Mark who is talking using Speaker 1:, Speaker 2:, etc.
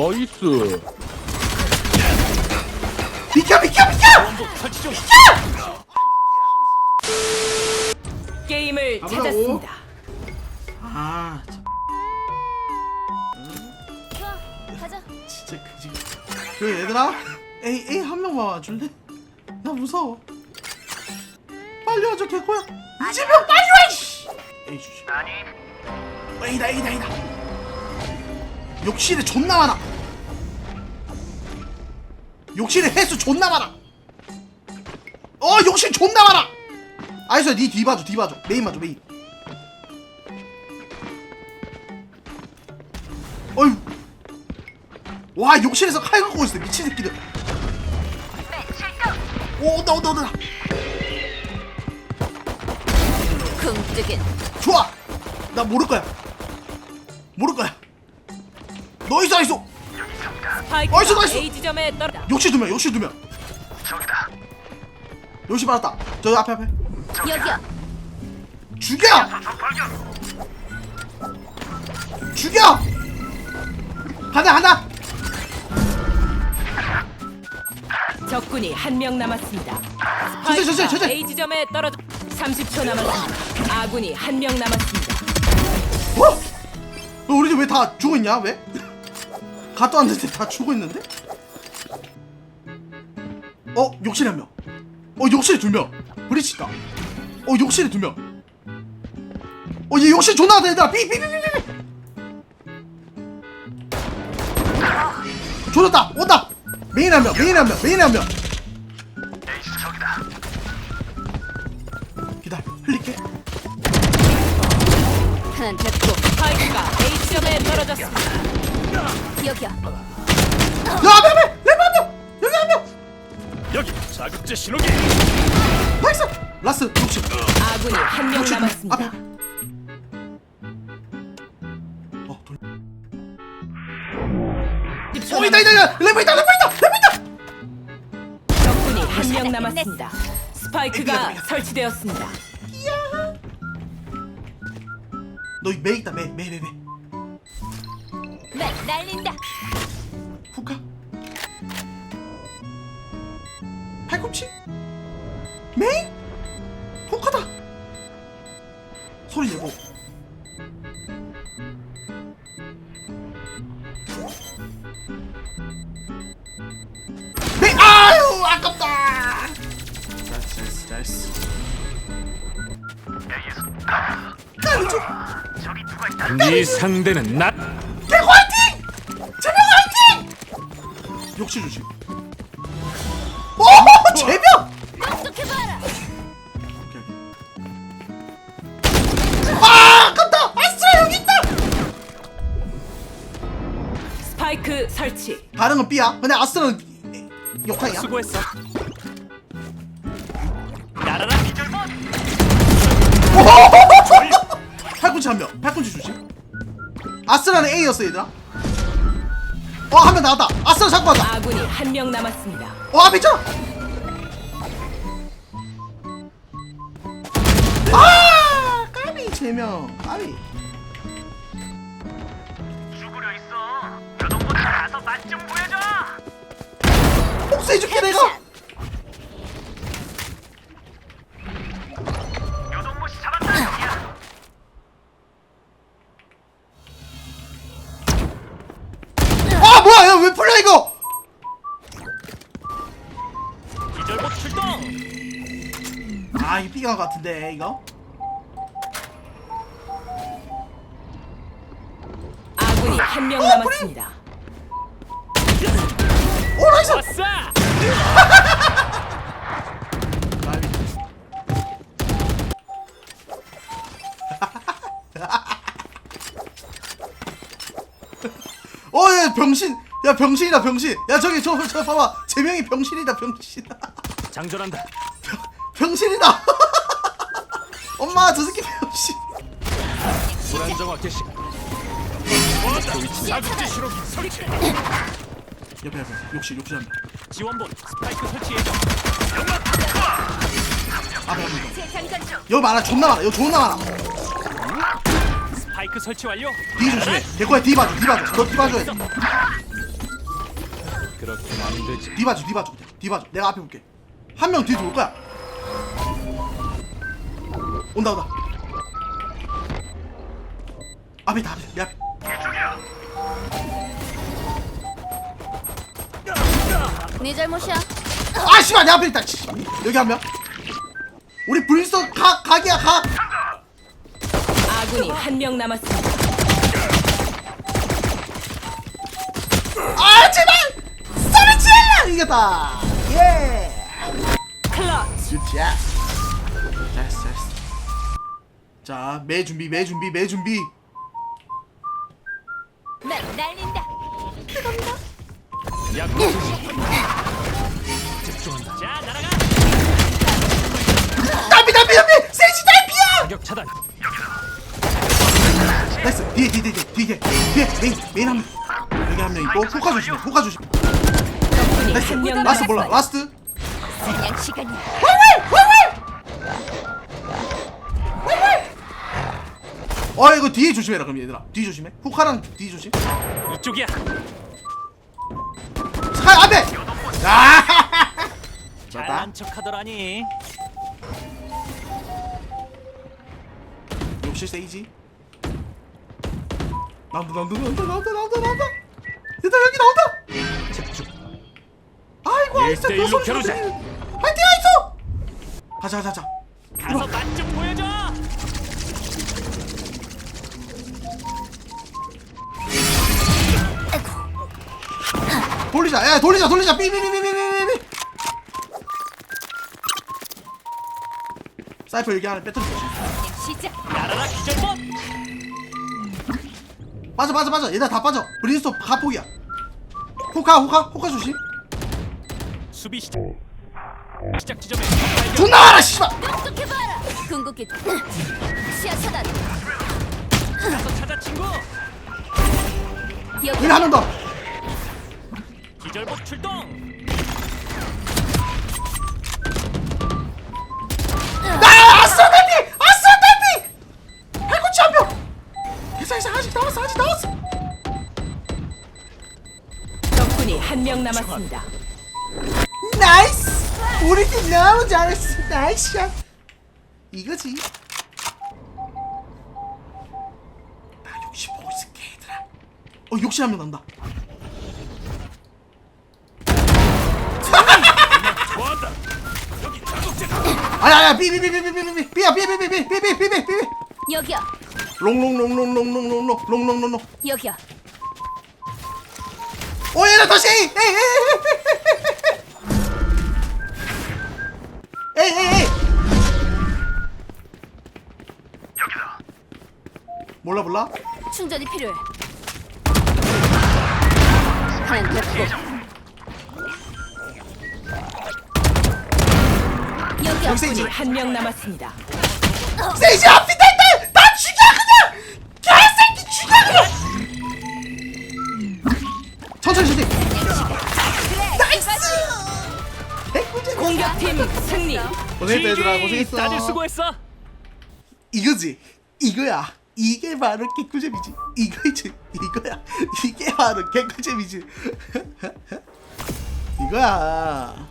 Speaker 1: 나이스.
Speaker 2: 비켜 비켜 비켜
Speaker 3: 중.
Speaker 4: 게임을. 찾았습니다.
Speaker 2: 아 참,
Speaker 5: 좋아, 가자.
Speaker 2: 진짜 그지 그 얘들아 A A 한 명만 와줄래? 나 무서워 빨리 와줘 개코야 이재명 빨리 와 씨. A 주지 아니 A다 A다 A다 욕실에 존나 많아 욕실에 횟수 존나 많아. 어 욕실 존나 많아. 아이소야 니뒤 봐줘 뒤 봐줘. 메인 봐줘 메인. 어휴. 와 욕실에서 칼 갖고 있어 미친 새끼들. 오 온다 온다 온다.
Speaker 5: 쿵뜨긴.
Speaker 2: 좋아. 나 모를 거야. 모를 거야. 너이스
Speaker 4: 스파이크가
Speaker 2: 나이스, 나이스.
Speaker 4: A 지점에 떨어다.
Speaker 2: 욕실 두명 욕실 두명 욕실 받았다 저 앞에 앞에
Speaker 5: 여기야.
Speaker 2: 죽여 죽여 간다 간다
Speaker 4: 적군이 한 명 남았습니다.
Speaker 2: 천천히, 천천히.
Speaker 4: A 지점에 떨어져 30초 남았습니다. 아군이 한 명 남았습니다.
Speaker 2: 어? 너 우리 집 왜 다 죽어있냐 왜? 갔다 왔는데 다 죽어 있는데? 어 욕실에 한 명. 어 욕실에 두 명. 브리치다. 어 욕실에 두 명. 어얘 욕실 존나 얘들아 삐삐삐삐삐. 조졌다. 온다. 메인 메인 한 명 메인 한 명. 기다려. 흘릴게.
Speaker 5: 하나 됐고.
Speaker 4: 스파이크가 A 지점에 떨어졌습니다.
Speaker 5: 여기야.
Speaker 2: 야 앞에 앞에 레버 한명 여기 한 명
Speaker 3: 여기 자극제 신호기.
Speaker 2: 나이스 라스 욕실
Speaker 4: 아군이 한 명
Speaker 2: 욕실
Speaker 4: 남았습니다.
Speaker 2: 어 돌.
Speaker 4: 10초
Speaker 2: 어 있다 있다 있다 레버 있다 레버 있다 레버 있다
Speaker 4: 적군이 한 명 남았습니다. 스파이크가 설치되었습니다.
Speaker 2: 너매 있다 매 매 매 매
Speaker 5: 맥 날린다.
Speaker 2: 후카 팔꿈치? 메인 후카다! 소리 내고. 아유 아깝다! 잘했어
Speaker 3: 네 상대는 나.
Speaker 2: 욕실 주심. 오 오케이. 아 아깝다! 아스트라 여기 있다!
Speaker 4: 스파이크 설치.
Speaker 2: 다른 건 B야. 근데 아스트라는 역할이야.
Speaker 3: 수고했어. 날아라.
Speaker 2: 팔꿈치 한 명. 팔꿈치 주심. 아스트라는 A였어 얘들아 어 한 명 나왔다 아스트라 잡고 왔다
Speaker 4: 아군이 한 명 남았습니다.
Speaker 2: 어 앞에 있잖아 아 까비 재명 까비
Speaker 6: 죽으려 있어. 교동보다 가서 맛좀 보여줘.
Speaker 2: 복수해줄게 내가 아 이거 삐간 것 같은데 이거?
Speaker 4: 아군이 한 명 남았습니다.
Speaker 2: 오 나이스!
Speaker 3: 아싸.
Speaker 2: 어야 병신! 야 병신이다 병신! 야 저기 저저 봐봐. 제명이 병신이다 병신.
Speaker 3: 장전한다.
Speaker 2: 병신이다. 엄마 저 새끼 병신.
Speaker 3: 불안정화 개시. 자극제 신호기 설치.
Speaker 2: 옆에 옆에. 욕실 욕실 한다.
Speaker 3: 지원본 스파이크 설치 예정.
Speaker 2: 앞에
Speaker 5: 중.
Speaker 2: 여기 많아 존나 많아. 여기 존나 많아.
Speaker 3: 스파이크 설치 완료.
Speaker 2: D 조심해. 개코야 D 봐줘 D 봐줘. 너 D 봐줘야 돼.
Speaker 3: 그렇게는 안 되지.
Speaker 2: 뒤 봐줘 뒤 봐줘. 뒤 봐줘. 내가 앞에 볼게. 한 명 뒤에 올 거야 온다 온다. 앞에 다 앞에 내 앞에
Speaker 5: 네 잘못이야.
Speaker 2: 아 씨발 내 앞에 있다 씨. 여기 한명. 우리 브린스톤 각 각이야 각
Speaker 4: 아군이 한 명 남았습니다.
Speaker 2: 아 제발! 소리 질러 이겼다. 예 굿자 잘했어 잘했어 자매 준비 매 준비 매 준비
Speaker 5: 난 날린다. 뜨겁다.
Speaker 3: 약간 집중한다. 자, 날아가.
Speaker 2: 담비 담비 담비 세지 담비야
Speaker 3: 사격 차단.
Speaker 2: 나이스 뒤에 뒤에 뒤에 뒤에 뒤에 메인 메인 한명 여기 한 명 있고 후카 조심해 후카 조심 나이스 라스트 몰라. 라스트
Speaker 5: 사냥 시간이야.
Speaker 2: 어 이거 뒤에 조심해라 그럼 얘들아 뒤 조심해 후카랑 뒤 조심
Speaker 3: 이쪽이야.
Speaker 2: 스카이 앞에 아
Speaker 3: 잘한 척하더라니.
Speaker 2: 욕실 세이지 나온다 나온다 나온다 나온다 나온다 나온다 얘들아 여기 나온다
Speaker 3: 집중.
Speaker 2: 아이고 아이스
Speaker 3: 일대일로 겨루자.
Speaker 2: 가자 가자 가자.
Speaker 3: 가서 맛 좀 보여줘.
Speaker 2: 돌리자. 야 돌리자 돌리자. 삐삐삐삐삐삐삐 사이퍼 여기 안에 배터리
Speaker 5: 시작.
Speaker 3: 날아라 기절봇.
Speaker 2: 빠져 빠져 빠져. 얘들 다 빠져. 브린스톱 가폭이야. 호카 호카 호카 조심.
Speaker 3: 수비 시작. 시작 지점에.
Speaker 2: 존나 많아 씨발
Speaker 5: 똑똑해봐라. 궁극기. 시야 차단.
Speaker 3: 가서 찾아 친구.
Speaker 5: 여기.
Speaker 2: 한 명더
Speaker 3: 기절봇 출동.
Speaker 2: 나 아싸 한명 괜찮아 괜찮아 아직 남았어 아직 남았어
Speaker 4: 적군이 한 명 남았습니다.
Speaker 2: 나이스 우리 팀 너무 잘했어 나이스 샷 이거지 나 욕심 보고 있을게 얘들아 어 욕심 한명 난다
Speaker 3: 좋아한다. 여기 자국제.
Speaker 2: 아니 아니야 삐삐삐삐삐삐삐 삐야 삐삐삐삐삐삐삐삐삐
Speaker 5: 여기야.
Speaker 2: 롱롱롱롱롱롱롱롱롱롱롱롱
Speaker 5: 여기야.
Speaker 2: 오 얘네 다시 에이 에이 에이 에이 에이
Speaker 6: 여기다.
Speaker 2: 몰라 몰라
Speaker 5: 충전이 필요해. 하나 됐고. 여기
Speaker 2: 세이지
Speaker 4: 적군이 한 명 남았습니다.
Speaker 2: 세이지 앞에
Speaker 4: 공격팀 승리.
Speaker 2: 고생했다 얘들아 고생했어.
Speaker 3: 다들 수고했어.
Speaker 2: 이거지. 이거야. 이게 바로 개꿀잼이지. 이거지 이거야. 이게 바로 개꿀잼이지. 이거야